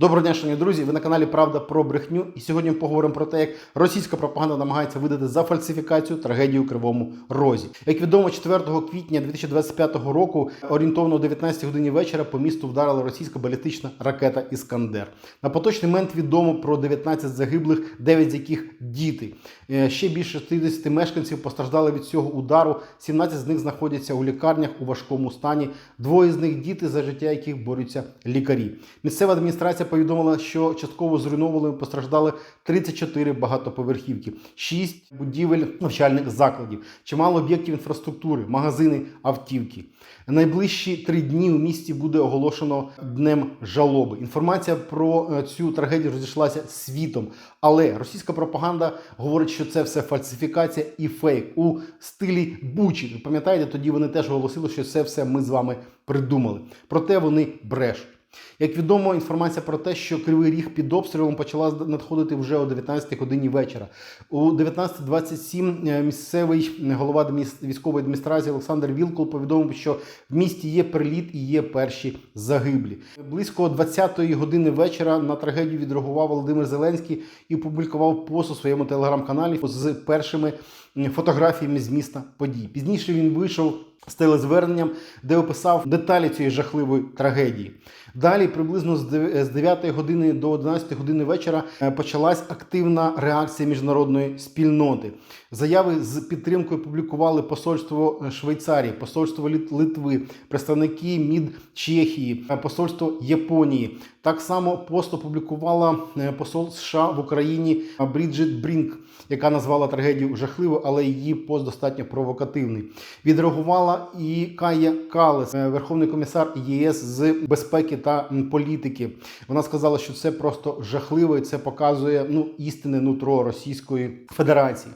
Доброго дня, шановні друзі. Ви на каналі Правда про брехню. І сьогодні ми поговоримо про те, як російська пропаганда намагається видати за фальсифікацію трагедію у Кривому Розі. Як відомо, 4 квітня 2025 року, орієнтовно о 19 годині вечора, по місту вдарила російська балістична ракета Іскандер. На поточний момент відомо про 19 загиблих, 9 з яких діти. Е, Ще більше 60 мешканців постраждали від цього удару. 17 з них знаходяться у лікарнях у важкому стані. Двоє з них діти, за життя яких борються лікарі. Місцева адміністрація повідомила, що частково зруйновували постраждали 34 багатоповерхівки, 6 будівель навчальних закладів, чимало об'єктів інфраструктури, магазини, автівки. Найближчі три дні у місті буде оголошено днем жалоби. Інформація про е, цю трагедію розійшлася світом, але російська пропаганда говорить, що це все фальсифікація і фейк у стилі Бучі. Пам'ятаєте, тоді вони теж оголосили, що це все ми з вами придумали. Проте вони брешуть. Як відомо, інформація про те, що Кривий Ріг під обстрілом почала надходити вже о 19 годині вечора. У 19.27 е, місцевий голова військової адміністрації Олександр Вілкул повідомив, що в місті є приліт і є перші загиблі. Близько 20-ї години вечора на трагедію відреагував Володимир Зеленський і опублікував пост у своєму телеграм-каналі з першими фотографіями з міста подій. Пізніше він вийшов з телезверненням, де описав деталі цієї жахливої трагедії. Далі, приблизно з дев- з 9 години до 11 години вечора, е, почалась активна реакція міжнародної спільноти. Заяви з підтримкою публікували посольство е, Швейцарії, посольство Литви, представники МІД Чехії, е, посольство Японії. Так само пост опублікувала посол США в Україні Бріджит Брінк, яка назвала трагедію жахливою, але її пост достатньо провокативний. Відреагувала і Кая Калес, е, верховний комісар ЄС з безпеки та політики. Вона сказала, що це просто жахливо, і це показує ну істинне нутро Російської Федерації.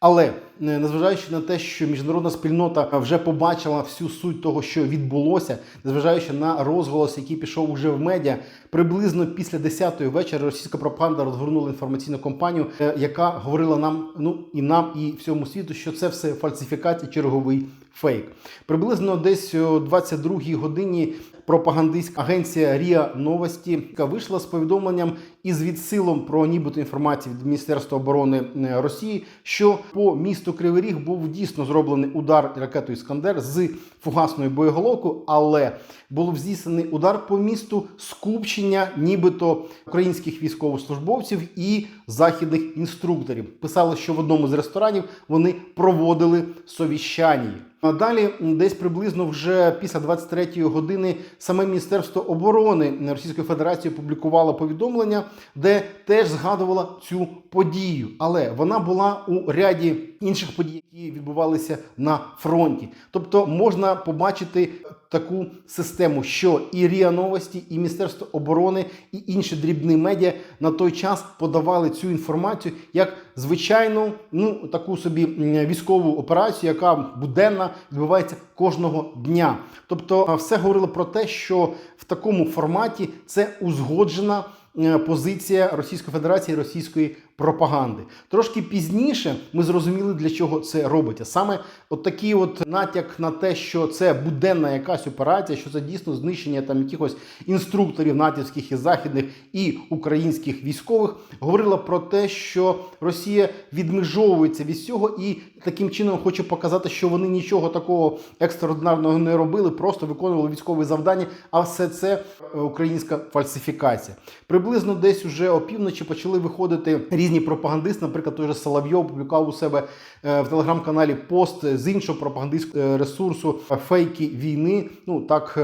Але е, незважаючи на те, що міжнародна спільнота вже побачила всю суть того, що відбулося, незважаючи на розголос, який пішов уже в медіа, приблизно після 10-ї вечора російська пропаганда розгорнула інформаційну кампанію, е, яка говорила нам, ну і нам, і всьому світу, що це все фальсифікація, черговий фейк. Приблизно десь о 22-й годині пропагандистська агенція Ріа Новості яка вийшла з повідомленням із відсилом про нібито інформацію від Міністерства оборони е, Росії, що по місту Кривий Ріг був дійсно зроблений удар ракетою Іскандер з фугасною боєголовкою, але був здійснений удар по місту скупчення, нібито українських військовослужбовців і західних інструкторів. Писали, що в одному з ресторанів вони проводили совіщання. А далі, десь приблизно вже після 23-ї години, саме Міністерство оборони Російської Федерації опублікувало повідомлення, де теж згадувала цю подію. Але вона була у ряді інших подій, які відбувалися на фронті. Тобто можна побачити таку систему, що і Ріа Новості, і Міністерство оборони, і інші дрібні медіа на той час подавали цю інформацію як звичайну, ну таку собі військову операцію, яка буденна відбувається кожного дня. Тобто, все говорило про те, що в такому форматі це узгоджена е, позиція Російської Федерації, російської пропаганди. Трошки пізніше ми зрозуміли, для чого це робиться. Саме от такий от натяк на те, що це буденна якась операція, що це дійсно знищення там якихось інструкторів натівських і західних і українських військових, говорила про те, що Росія відмежовується від цього і таким чином хоче показати, що вони нічого такого екстраординарного не робили, просто виконували військові завдання. А все це е, українська фальсифікація. Приблизно десь уже опівночі почали виходити різні пропагандисти. Наприклад, той же Соловйов опублікував у себе е, в телеграм-каналі пост з іншого пропагандистського е, ресурсу е, фейки війни. Ну так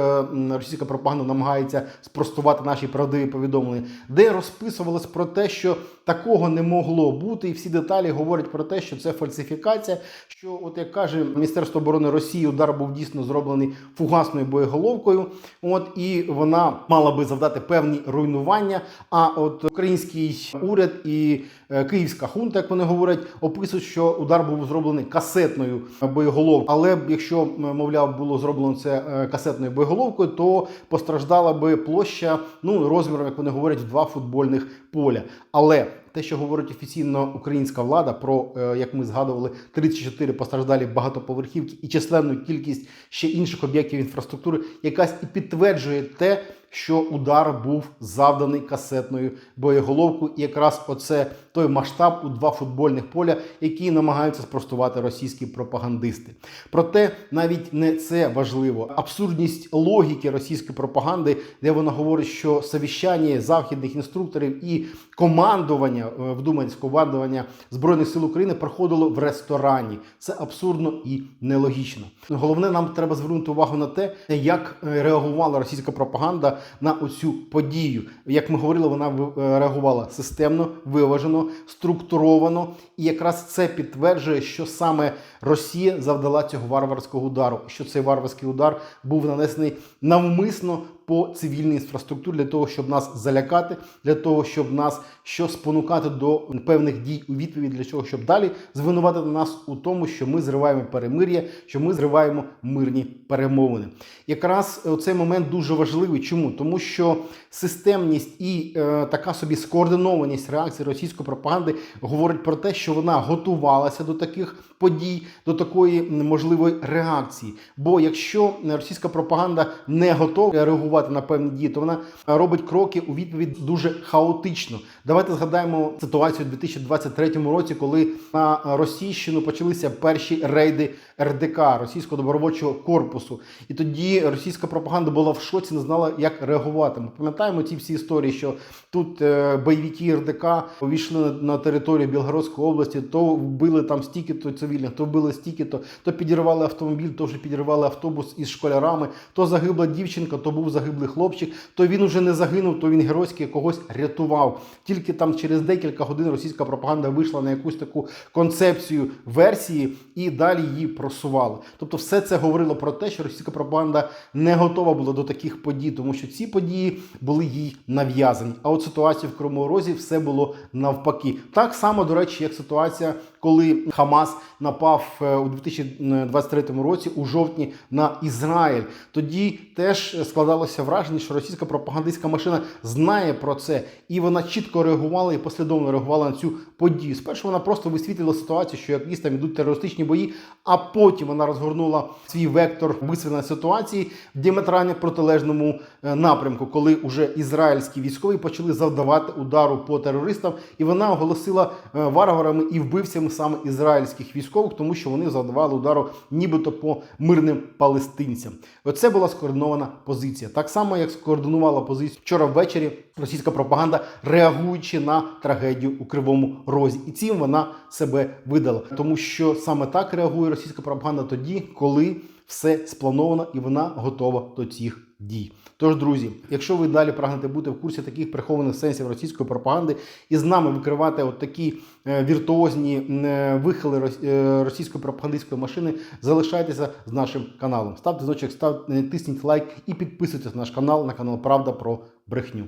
російська пропаганда намагається спростувати наші правдиві повідомлення, де розписувалось про те, що такого не могло бути, і всі деталі говорять про те, що це фальсифікація. Що, от як каже Міністерство оборони Росії, удар був дійсно зроблений фугасною боєголовкою. От і вона мала би завдати певні руйнування. А от український уряд і е, київська хунта, як вони говорять, описують, що удар був зроблений касетною боєголовкою. Але якщо мовляв було зроблено це е, касетною боєголовкою, то постраждала би площа ну розміром, як вони говорять, два футбольних поля. Але те, що говорить офіційно українська влада про, е, як ми згадували, 34 постраждалі багатоповерхівки і численну кількість ще інших об'єктів інфраструктури, якась і підтверджує те, що удар був завданий касетною боєголовкою, і якраз оце той масштаб у два футбольних поля, які намагаються спростувати російські пропагандисти. Проте навіть не це важливо. Абсурдність логіки російської пропаганди, де вона говорить, що совіщання західних інструкторів і командування, е, вдумайтесь, командування збройних сил України проходило в ресторані. Це абсурдно і нелогічно. Головне, нам треба звернути увагу на те, як е, реагувала російська пропаганда на оцю подію. Як ми говорили, вона е, реагувала системно, виважено, структуровано, і якраз це підтверджує, що саме Росія завдала цього варварського удару, що цей варварський удар був нанесений навмисно по цивільній інфраструктурі для того, щоб нас залякати, для того, щоб нас що спонукати до певних дій у відповідь для того, щоб далі звинуватити нас у тому, що ми зриваємо перемир'я, що ми зриваємо мирні перемовини. Якраз цей момент дуже важливий. Чому? Тому що системність і е, така собі скоординованість реакції російської пропаганди говорить про те, що вона готувалася до таких подій, до такої можливої реакції. Бо якщо російська пропаганда не готова реагувати на певні дії, то вона робить кроки у відповідь дуже хаотично. Давайте згадаємо ситуацію у 2023 році, коли на Російщину почалися перші рейди РДК російського добровольчого корпусу, і тоді російська пропаганда була в шоці, не знала, як реагувати. Ми пам'ятаємо ті всі історії, що тут е, бойовики РДК увійшли на, територію Білгородської області, то вбили там стільки то цивільних, то вбили стільки, то то підірвали автомобіль, то вже підірвали автобус із школярами, то загибла дівчинка, то був загиблий хлопчик, то він уже не загинув, то він геройськи когось рятував. Тільки там через декілька годин російська пропаганда вийшла на якусь таку концепцію версії і далі її просувала. Тобто, все це говорило про те, що російська пропаганда не готова була до таких подій, тому що ці події були їй нав'язані. А от ситуація в Кривому Розі все було навпаки. Так само, до речі, як ситуація, коли Хамас напав е, у 2023 році у жовтні на Ізраїль. Тоді теж складалося враження, що російська пропагандистська машина знає про це, і вона чітко реагувала і послідовно реагувала на цю подію. Спершу вона просто висвітлила ситуацію, що якісь там ідуть терористичні бої, а потім вона розгорнула свій вектор висвітлення ситуації в діаметрально протилежному е, напрямку, коли уже ізраїльські військові почали завдавати удару по терористам, і вона оголосила е, варварами і вбивцями саме ізраїльських військових, тому що вони завдавали удару нібито по мирним палестинцям. Оце була скоординована позиція. Так само, як скоординувала позицію вчора ввечері російська пропаганда, реагуючи на трагедію у Кривому Розі, і цим вона себе видала, тому що саме так реагує російська пропаганда тоді, коли все сплановано і вона готова до цих дій. Тож, друзі, якщо ви далі прагнете бути в курсі таких прихованих сенсів російської пропаганди і з нами викривати от такі е, віртуозні е, вихили е, російської пропагандистської машини, залишайтеся з нашим каналом. Ставте значок, став, тисніть лайк і підписуйтесь на наш канал на канал Правда про брехню.